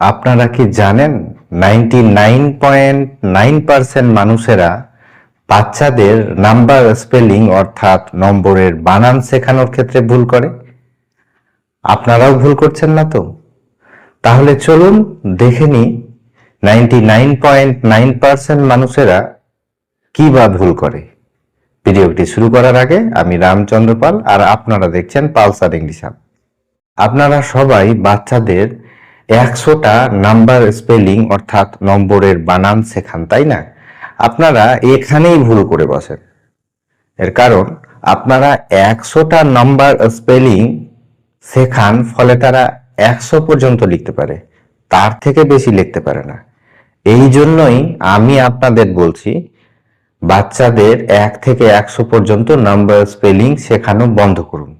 আপনারা কি জানেন? Ninety nine point nine percent মানুষেরা বাচ্চাদের নাম্বার স্পেলিং অর্থাৎ নম্বরের বানান শেখানোর ক্ষেত্রে ভুল করে। আপনারাও ভুল করছেন না তো? তাহলে চলুন দেখে নিই ninety nine point nine percent মানুষেরা কি বা ভুল করে। ভিডিওটি শুরু করার আগে আমি রামচন্দ্র পাল আর আপনারা দেখছেন পালসার ইংলিশ আপনারা সবাই বাচ্চাদের একশোটা নাম্বার স্পেলিং অর্থাৎ নম্বরের বানান শেখান তাই না? আপনারা এখানেই ভুল করে বসেন। এর কারণ, আপনারা একশোটা নাম্বার স্পেলিং শেখান, ফলে তারা একশো পর্যন্ত লিখতে পারে। তার থেকে বেশি লিখতে পারে না। এই জন্যই আমি আপনাদের বলছি, বাচ্চাদের এক থেকে একশো পর্যন্ত নাম্বার স্পেলিং শেখানো বন্ধ করুন।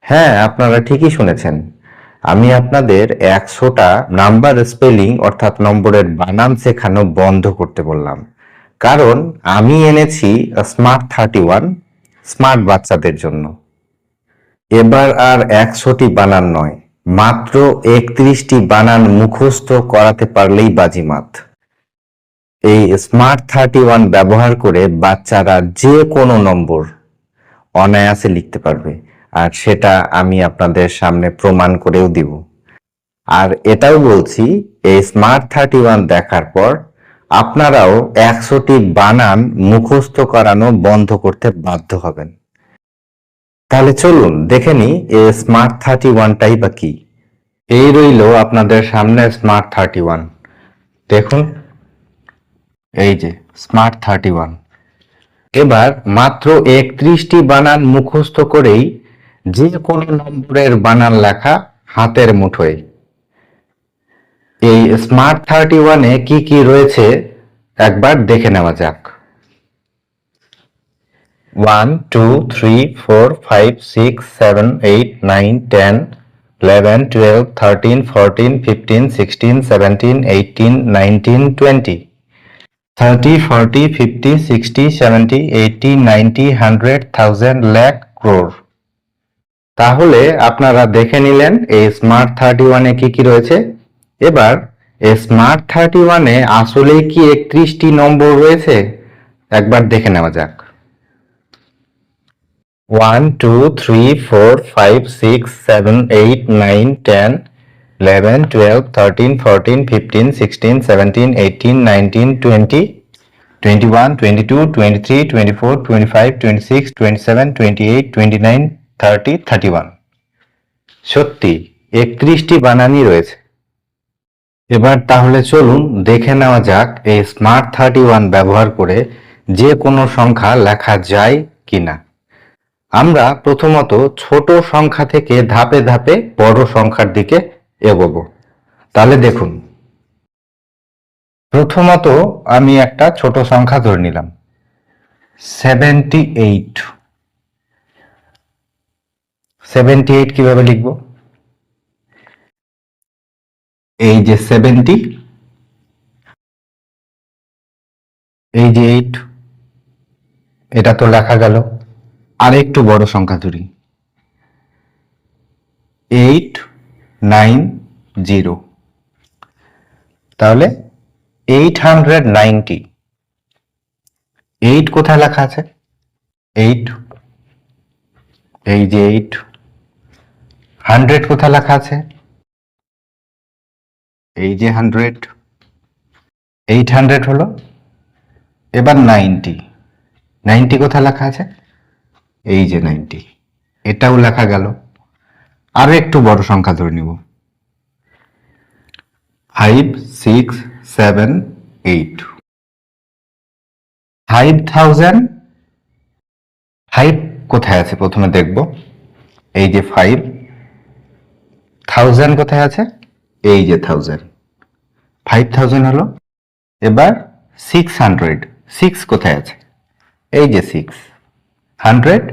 হ্যাঁ আপনারা ঠিকই শুনেছেন। আমি আপনাদের একশোটা নাম্বার স্পেলিং অর্থাৎ নম্বরের বানান শেখানো বন্ধ করতে বললাম। কারণ আমি এনেছি স্মার্ট থার্টি ওয়ান, স্মার্ট বাচ্চাদের জন্য। এবার আর একশোটি বানান নয়, মাত্র একত্রিশটি বানান মুখস্থ করাতে পারলেই বাজিমাত। এই স্মার্ট থার্টি ওয়ান ব্যবহার করে বাচ্চারা যে কোনো নম্বর অনায়াসে লিখতে পারবে। আর সেটা আমি আপনাদের সামনে প্রমাণ করেও দিব। আর এটাও বলছি, এই স্মার্ট থার্টি ওয়ান দেখার পর আপনারাও একশোটি বানান মুখস্থ করানো বন্ধ করতে বাধ্য হবেন। তাহলে চলুন, দেখে নি এই স্মার্ট থার্টি ওয়ানটাই বা কি। এই রইল আপনাদের সামনে স্মার্ট থার্টি ওয়ান দেখুন, এই যে স্মার্ট থার্টি ওয়ান এবার মাত্র একত্রিশটি বানান মুখস্থ করেই যে কোনো নম্বরের বানান লেখা হাতের মুঠোয়। এই স্মার্ট থার্টি ওয়ানে কি কি রয়েছে একবার দেখে নেওয়া যাক। One two three four five six seven eight nine ten eleven twelve thirteen fourteen fifteen sixteen seventeen eighteen nineteen twenty thirty forty fifty sixty seventy eighty ninety hundred thousand lakh crore তাহলে আপনারা দেখে নিলেন এই smart thirty ওয়ানে কী কী রয়েছে। এবার এই smart thirty ওয়ানে আসলেই কি একত্রিশটি নম্বর রয়েছে? একবার দেখে নেওয়া যাক। One two three four five six seven eight nine ten eleven twelve thirteen fourteen fifteen sixteen seventeen eighteen nineteen twenty twenty one twenty two twenty three twenty four twenty five twenty six twenty seven twenty eight twenty nine thirty thirty one সত্যি, একত্রিশটি বানানি রয়েছে। এবার তাহলে চলুন দেখে নেওয়া যাক এই স্মার্ট থার্টি ওয়ান ব্যবহার করে যে কোনো সংখ্যা লেখা যায় কিনা। আমরা প্রথমত ছোট সংখ্যা থেকে ধাপে ধাপে বড় সংখ্যার দিকে এগোবো। তাহলে দেখুন। প্রথমত আমি একটা ছোট সংখ্যা ধরে নিলাম। সেভেন্টি এইট সেভেন্টি এইট কীভাবে লিখব? এই যে সেভেন্টি এই যে এইট এটা তো লেখা গেল। আর একটু বড় সংখ্যা ধরি। এইট নাইন জিরো তাহলে এইট হান্ড্রেড নাইনটি এইট কোথায় লেখা আছে? এইট এই যে এইট হান্ড্রেড কোথায় লেখা আছে? এই যে হান্ড্রেড, এইট হান্ড্রেড হলো, এবার নাইনটি। নাইনটি কোথায় লেখা আছে? এই যে নাইনটি, এটাও লেখা গেল। আরও একটু বড় সংখ্যা ধরে নিব। Five six seven eight five thousand five কোথায় আছে? প্রথমে দেখব। এই যে ফাইভ থাউজেন্ড কোথায় আছে? এই যে থাউজেন্ড ফাইভ থাউজেন্ড হলো। এবার সিক্স হান্ড্রেড সিক্স কোথায় আছে? এই যে সিক্স হান্ড্রেড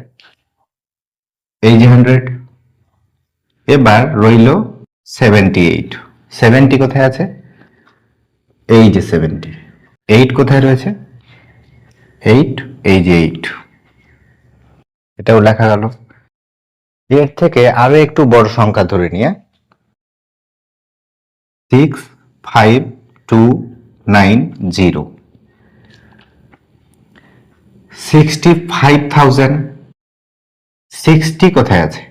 এই যে হান্ড্রেড এবার রইল সেভেন্টি এইট সেভেন্টি কোথায় আছে? এই যে সেভেন্টি এইট কোথায় রয়েছে? এইট এই যে এইট এটাও লেখা গেল। এর থেকে আরও একটু বড় সংখ্যা ধরে নিয়ে six five two nine zero sixty five thousand sixty কোথায় আছে?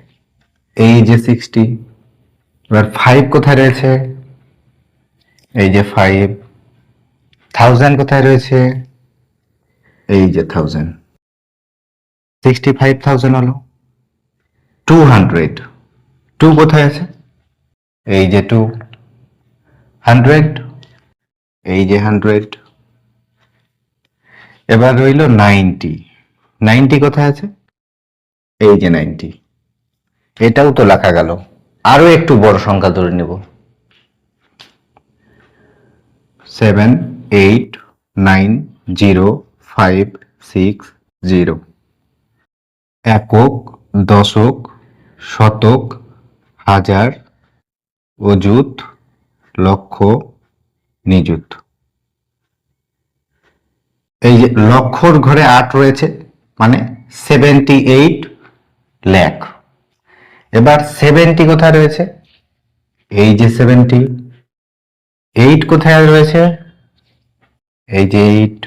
এই যে সিক্সটি এবার ফাইভ কোথায় রয়েছে? এই যে ফাইভ থাউজেন্ড কোথায় রয়েছে? এই যে থাউজেন্ড সিক্সটি ফাইভ থাউজেন্ড হলো। টু হান্ড্রেড টু কোথায় আছে? এই যে টু হান্ড্রেড? এই যে হান্ড্রেড। এবার রইল নাইনটি। নাইনটি কোথায় আছে? এই যে নাইনটি। এটাও তো লেখা গেল। আরও একটু বড় সংখ্যা ধরে নেব। Seven eight nine zero five six zero. একক দশক শতক হাজার অযুত লক্ষ নিযুত এই যে লক্ষর ঘরে আট রয়েছে মানে সেভেন্টি এইট ল্যাক এবার সেভেন্টি কোথায় রয়েছে? এই যে সেভেন্টি এইট কোথায় রয়েছে? এই যে এইট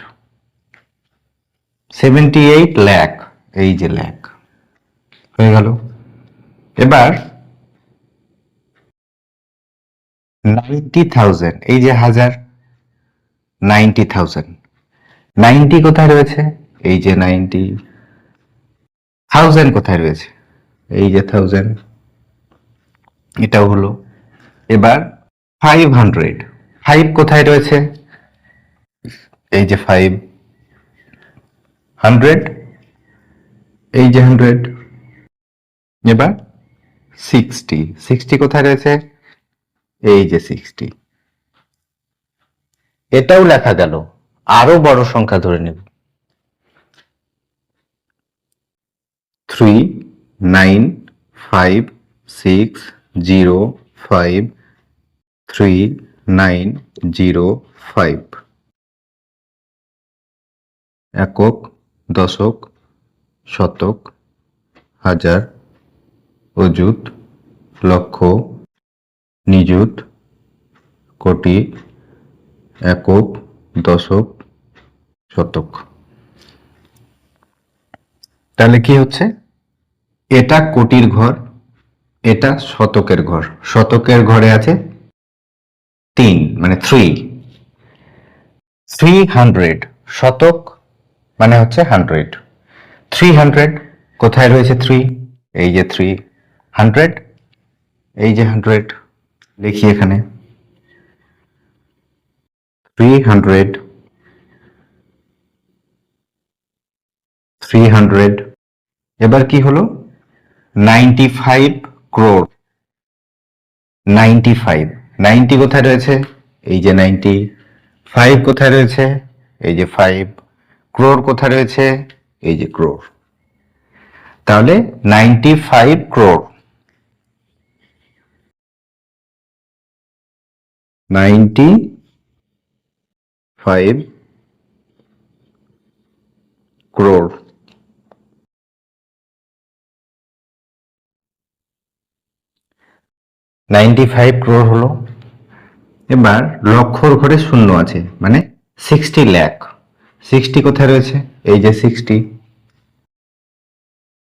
সেভেন্টি এইট ল্যাক এই যে ল্যাক হয়ে গেল। এবার নাইনটি থাউজেন্ড। এই যে হাজার, নাইনটি থাউজেন্ড। নাইনটি কোথায় রয়েছে? এই যে নাইনটি থাউজেন্ড কোথায় রয়েছে? এই যে থাউজেন্ড, এটাও হলো। এবার ফাইভ হান্ড্রেড। ফাইভ কোথায় রয়েছে? এই যে ফাইভ হান্ড্রেড। এই যে হান্ড্রেড। এবার সিক্সটি। সিক্সটি কোথায় রয়েছে? এই যে সিক্সটি এটাও লেখা গেল, আরও বড় সংখ্যা ধরে নেব। Three nine five six zero five three nine zero five একক, দশক, শতক, হাজার, অযুত, লক্ষ নিযুত, কোটি, একক, দশক, শতক। তাহলে কি হচ্ছে? এটা কোটির ঘর, এটা শতকের ঘর। শতকের ঘরে আছে তিন মানে থ্রি থ্রি হান্ড্রেড শতক মানে হচ্ছে হান্ড্রেড থ্রি হান্ড্রেড কোথায় রয়েছে থ্রি এই যে থ্রি হান্ড্রেড এই যে হান্ড্রেড লিখি এখানে। থ্রি হান্ড্রেড থ্রি হান্ড্রেড এবার কি হলো? Ninety five crore ninety five ninety কোথায় রয়েছে? এই যে নাইনটি ফাইভ কোথায় রয়েছে? এই যে ফাইভ ক্রোর কোথায় রয়েছে? এই যে ক্রোর তাহলে ninety five crore ninety five crore. Ninety five crore হলো। এবার লক্ষর ঘরে শূন্য আছে মানে সিক্সটি ল্যাক। সিক্সটি কোথায় রয়েছে? এই যে সিক্সটি।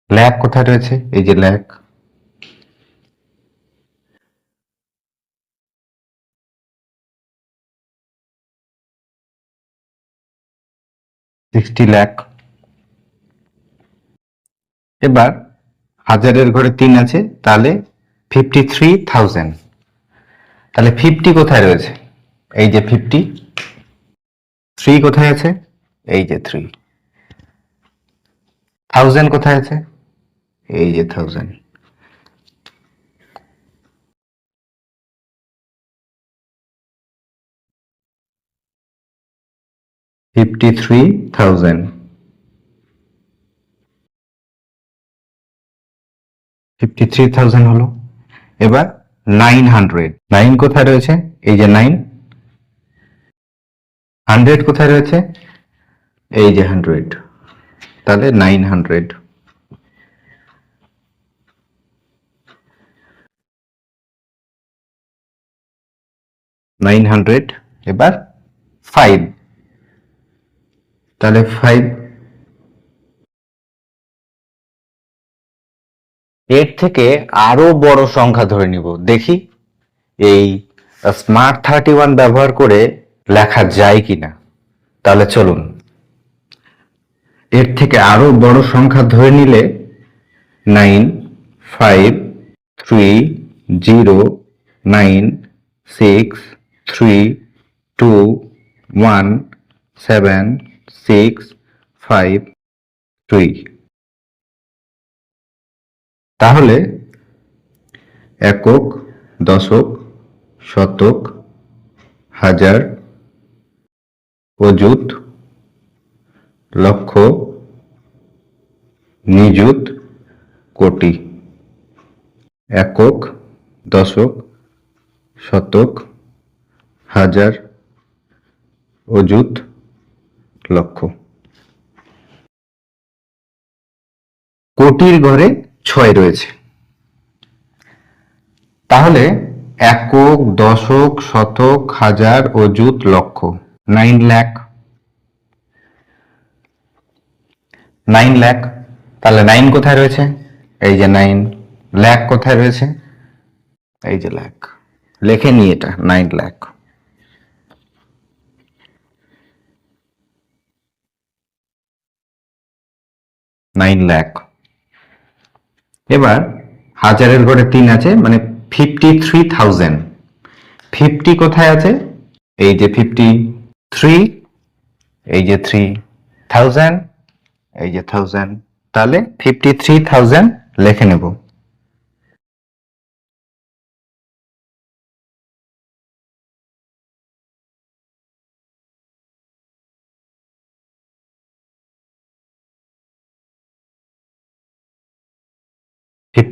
ল্যাক কোথায় রয়েছে? এই যে ল্যাক। সিক্সটি ল্যাক এবার হাজারের ঘরে তিন আছে, তাহলে ফিফটি থ্রি থাউজেন্ড তাহলে ফিফটি কোথায় রয়েছে? এই যে ফিফটি থ্রি কোথায় আছে? এই যে থ্রি থাউজেন্ড কোথায় আছে? এই যে thousand fifty three thousand fifty three thousand হলো। এবার নাইন হান্ড্রেড নাইন কোথায় রয়েছে? এই যে নাইন হান্ড্রেড কোথায় রয়েছে? এই যে হান্ড্রেড তাহলে নাইন হান্ড্রেড নাইন হান্ড্রেড এবার ফাইভ তাহলে ফাইভ এর থেকে আরও বড় সংখ্যা ধরে নিব। দেখি এই স্মার্ট থার্টি ওয়ান ব্যবহার করে লেখা যায় কিনা। তাহলে চলুন। এর থেকে আরও বড় সংখ্যা ধরে নিলে nine five three zero nine six three two one seven six five three তাহলে একক, দশক, শতক, হাজার, অযুত, লক্ষ, নিযুত, কোটি। একক, দশক, শতক, হাজার, অযুত লক্ষ কোটির ঘরে ছয় রয়েছে। তাহলে একক, দশক, শতক, হাজার অযুত লক্ষ নাইন লাখ। নাইন লাখ। তাহলে নাইন কোথায় রয়েছে? এই যে নাইন। লাখ কোথায় রয়েছে? এই যে লাখ। লেখে নি এটা, নাইন লাখ। নাইন ল্যাক এবার হাজারের ঘরে তিন আছে মানে ফিফটি থ্রি থাউজেন্ড ফিফটি কোথায় আছে? এই যে ফিফটি থ্রি এই যে থ্রি থাউজেন্ড এই যে থাউজেন্ড তাহলে ফিফটি থ্রি থাউজেন্ড লেখে নেব।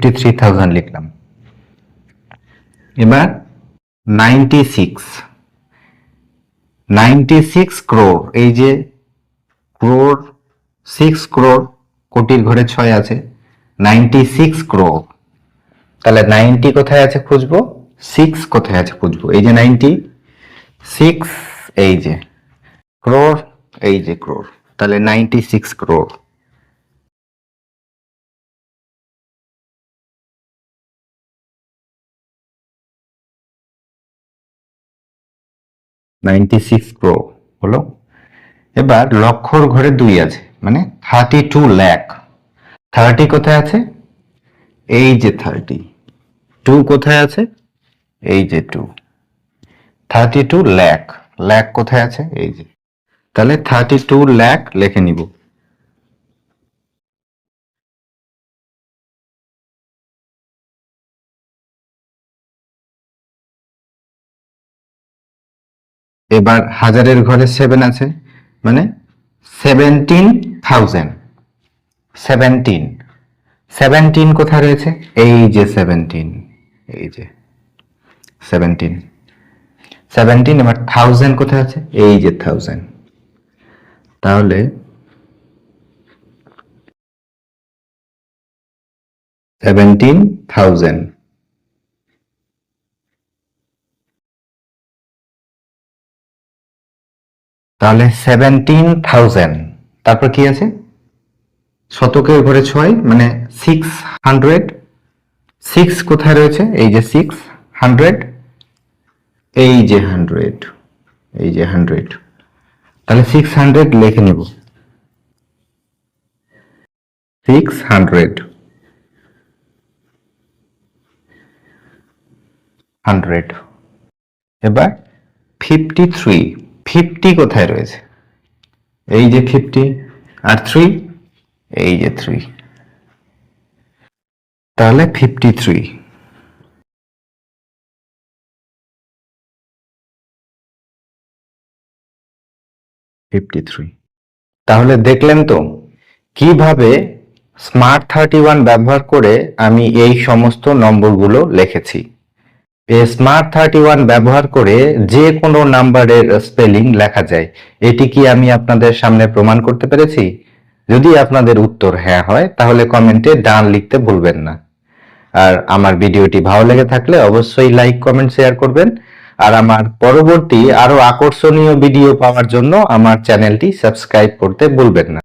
ফিফটি থ্রি থাউজেন্ড লিখলাম। এবার ninety six ninety six crore এই যে ক্রোর সিক্স ক্রোর কোটির ঘরে ছয় আছে নাইনটি সিক্স ক্রোর তাহলে নাইনটি কোথায় আছে খুঁজবো? সিক্স কোথায় আছে খুঁজবো? এই যে নাইনটি সিক্স এই যে ক্রোর এই যে ক্রোর তাহলে ninety six crore ninety six pro হলো। এবার লক্ষর ঘরে দুই আছে মানে থার্টি টু ল্যাক থার্টি কোথায় আছে? এই যে থার্টি টু কোথায় আছে? এই যে two thirty two lakh lakh কোথায় আছে? এই যে। তাহলে থার্টি টু ল্যাক লিখে নিব। এবার হাজারের ঘরে সেভেন আছে মানে সেভেন্টিন থাউজেন্ড সেভেন্টিন সেভেন্টিন কোথায় রয়েছে? এই যে সেভেন্টিন এই যে সেভেন্টিন সেভেন্টিন এবার থাউজেন্ড কোথায় আছে? এই যে থাউজেন্ড তাহলে সেভেন্টিন থাউজেন্ড তাহলে সেভেন্টিন থাউজেন্ড তারপর কি আছে? শতকের ঘরে ছয় মানে সিক্স হান্ড্রেড সিক্স কোথায় রয়েছে? এই যে সিক্স হান্ড্রেড এই যে হান্ড্রেড এই যে হান্ড্রেড তাহলে সিক্স হান্ড্রেড লিখে নেব। সিক্স হান্ড্রেড হান্ড্রেড এবার ফিফটি থ্রি ফিফটি কোথায় রয়েছে? এই যে ফিফটি আর থ্রি এই যে থ্রি তাহলে ফিফটি থ্রি ফিফটি থ্রি তাহলে দেখলেন তো, কীভাবে স্মার্ট থার্টি ওয়ান ব্যবহার করে আমি এই সমস্ত নম্বরগুলো লিখেছি? স্মার্ট থার্টি ওয়ান ব্যবহার করে যে কোনো নাম্বারের স্পেলিং লেখা যায়। এটি কি আমি আপনাদের সামনে প্রমাণ করতে পেরেছি? যদি আপনাদের উত্তর হ্যাঁ হয়, তাহলে কমেন্টে ডান লিখতে ভুলবেন না। আর আমার ভিডিওটি ভালো লেগে থাকলে অবশ্যই লাইক কমেন্ট শেয়ার করবেন। আর আমার পরবর্তী আরও আকর্ষণীয় ভিডিও পাওয়ার জন্য আমার চ্যানেলটি সাবস্ক্রাইব করতে ভুলবেন না।